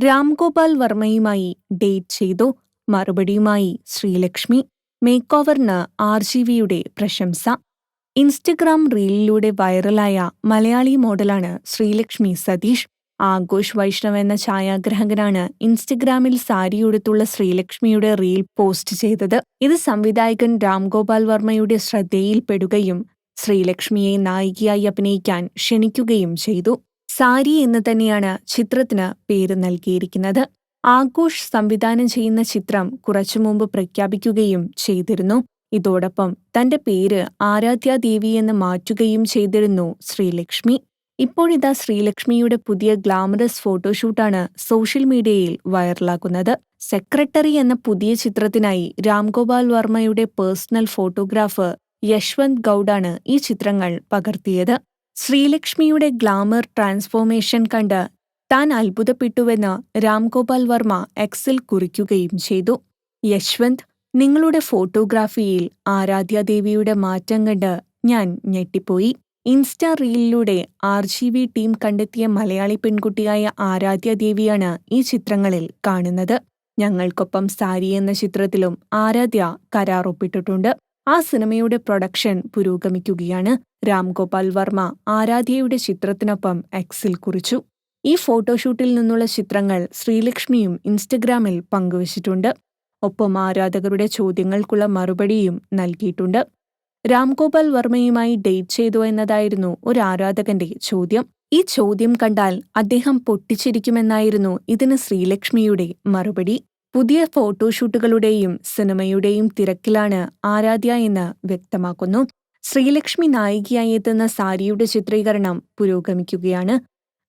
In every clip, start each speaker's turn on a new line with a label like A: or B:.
A: Ramgopal വർമ്മയുമായി date ചെയ്തു. മറുപടിയുമായി Sreelakshmi. Make ഓവറിന് ആർ ജി വിയുടെ പ്രശംസ. ഇൻസ്റ്റഗ്രാം റീലിലൂടെ വൈറലായ മലയാളി മോഡലാണ് ശ്രീലക്ഷ്മി സതീഷ്. ആഘോഷ് വൈഷ്ണവ് എന്ന ഛായാഗ്രാഹകനാണ് ഇൻസ്റ്റഗ്രാമിൽ സാരിയുടുത്തുള്ള ശ്രീലക്ഷ്മിയുടെ റീൽ പോസ്റ്റ് ചെയ്തത്. ഇത് സംവിധായകൻ രാംഗോപാൽ വർമ്മയുടെ ശ്രദ്ധയിൽപ്പെടുകയും ശ്രീലക്ഷ്മിയെ നായികയായി അഭിനയിക്കാൻ ക്ഷണിക്കുകയും ചെയ്തു. സാരി എന്ന് തന്നെയാണ് ചിത്രത്തിന് പേര് നൽകിയിരിക്കുന്നത്. ആഘോഷ് സംവിധാനം ചെയ്യുന്ന ചിത്രം കുറച്ചു മുമ്പ് പ്രഖ്യാപിക്കുകയും ചെയ്തിരുന്നു. ഇതോടൊപ്പം തന്റെ പേര് ആരാധ്യാദേവി എന്ന് മാറ്റുകയും ചെയ്തിരുന്നു ശ്രീലക്ഷ്മി. ഇപ്പോഴിതാ ശ്രീലക്ഷ്മിയുടെ പുതിയ ഗ്ലാമറസ് ഫോട്ടോഷൂട്ടാണ് സോഷ്യൽ മീഡിയയിൽ വൈറലാക്കുന്നത് സെക്രട്ടറി എന്ന പുതിയ ചിത്രത്തിനായി രാംഗോപാൽ വർമ്മയുടെ പേഴ്സണൽ ഫോട്ടോഗ്രാഫർ യശ്വന്ത് ഗൗഡാണ് ഈ ചിത്രങ്ങൾ പകർത്തിയത്. ശ്രീലക്ഷ്മിയുടെ ഗ്ലാമർ ട്രാൻസ്ഫോർമേഷൻ കണ്ട് താൻ അത്ഭുതപ്പെട്ടുവെന്ന് രാംഗോപാൽ വർമ്മ എക്സിൽ കുറിക്കുകയും ചെയ്തു. യശ്വന്ത് നിങ്ങളുടെ ഫോട്ടോഗ്രാഫിയിൽ ആരാധ്യാദേവിയുടെ മാറ്റം കണ്ട് ഞാൻ ഞെട്ടിപ്പോയി. ഇൻസ്റ്റാ റീലിലൂടെ ആർ ജി വി ടീം കണ്ടെത്തിയ മലയാളി പെൺകുട്ടിയായ ആരാധ്യാദേവിയാണ് ഈ ചിത്രങ്ങളിൽ കാണുന്നത്. ഞങ്ങൾക്കൊപ്പം സാരി എന്ന ചിത്രത്തിലും ആരാധ്യ കരാറൊപ്പിട്ടിട്ടുണ്ട് ആ സിനിമയുടെ പ്രൊഡക്ഷൻ പുരോഗമിക്കുകയാണ് രാംഗോപാൽ വർമ്മ ആരാധ്യയുടെ ചിത്രത്തിനൊപ്പം എക്സിൽ കുറിച്ചു. ഈ ഫോട്ടോഷൂട്ടിൽ നിന്നുള്ള ചിത്രങ്ങൾ ശ്രീലക്ഷ്മിയും ഇൻസ്റ്റഗ്രാമിൽ പങ്കുവച്ചിട്ടുണ്ട്. ഒപ്പം ആരാധകരുടെ ചോദ്യങ്ങൾക്കുള്ള മറുപടിയും നൽകിയിട്ടുണ്ട്. രാംഗോപാൽ വർമ്മയുമായി ഡേറ്റ് ചെയ്തു എന്നതായിരുന്നു ഒരു ആരാധകന്റെ ചോദ്യം. ഈ ചോദ്യം കണ്ടാൽ അദ്ദേഹം പൊട്ടിച്ചിരിക്കുമെന്നായിരുന്നു ഇതിന് ശ്രീലക്ഷ്മിയുടെ മറുപടി. പുതിയ ഫോട്ടോഷൂട്ടുകളുടെയും സിനിമയുടെയും തിരക്കിലാണ് ആരാധ്യ എന്ന് വ്യക്തമാക്കുന്നു. ശ്രീലക്ഷ്മി നായികയായി എത്തുന്ന സാരിയുടെ ചിത്രീകരണം പുരോഗമിക്കുകയാണ്.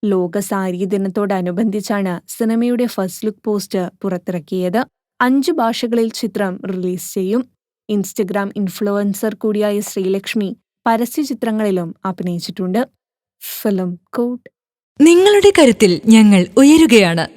A: ലോക സാരി ദിനത്തോടനുബന്ധിച്ചാണ് സിനിമയുടെ ഫസ്റ്റ് ലുക്ക് പോസ്റ്റ് പുറത്തിറക്കിയത്. അഞ്ചു ഭാഷകളിൽ ചിത്രം റിലീസ് ചെയ്യും. ഇൻസ്റ്റഗ്രാം ഇൻഫ്ലുവൻസർ കൂടിയായ ശ്രീലക്ഷ്മി പരസ്യ ചിത്രങ്ങളിലും അഭിനയിച്ചിട്ടുണ്ട്. ഫിലിം കോട്ട്
B: നിങ്ങളുടെ കരുത്തിൽ ഞങ്ങൾ ഉയരുകയാണ്.